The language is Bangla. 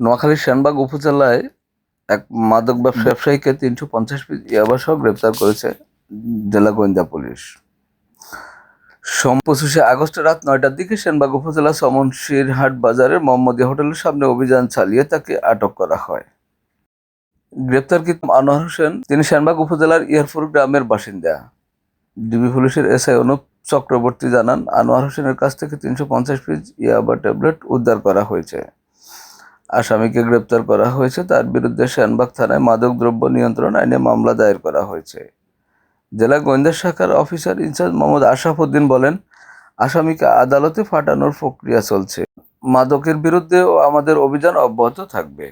নোয়াখালীর শ্যানবাগ উপজেলায় এক মাদক ব্যবসা ব্যবসায়ীকে তিনশো পঞ্চাশ পিস ইয়াবা সহ গ্রেপ্তার করেছে জেলা গোয়েন্দা পুলিশ। সোম পঁচিশে আগস্ট রাত নয়টার দিকে সেনবাগ উপজেলা সমনশিরহাট বাজারের মোহাম্মদিয়া হোটেলের সামনে অভিযান চালিয়ে তাকে আটক করা হয়। গ্রেপ্তারকৃত আনোয়ার হোসেন তিনি সেনবাগ উপজেলার ইয়ারপুর গ্রামের বাসিন্দা। ডিবি পুলিশের এসআই অনুপ চক্রবর্তী জানান আনোয়ার হোসেনের কাছ থেকে তিনশো পঞ্চাশ পিস ইয়াবা ট্যাবলেট উদ্ধার করা হয়েছে। আসামিকে গ্রেপ্তার করা হয়েছে। তার বিরুদ্ধে শ্যানবাগ থানায় মাদকদ্রব্য নিয়ন্ত্রণ আইনে মামলা দায়ের করা হয়েছে। জেলা গোয়েন্দা শাখার অফিসার ইনচার্জ মোহাম্মদ আশাফুদ্দিন বলেন, আসামিকে আদালতে ফাটানোর প্রক্রিয়া চলছে। মাদকের বিরুদ্ধেও আমাদের অভিযান অব্যাহত থাকবে।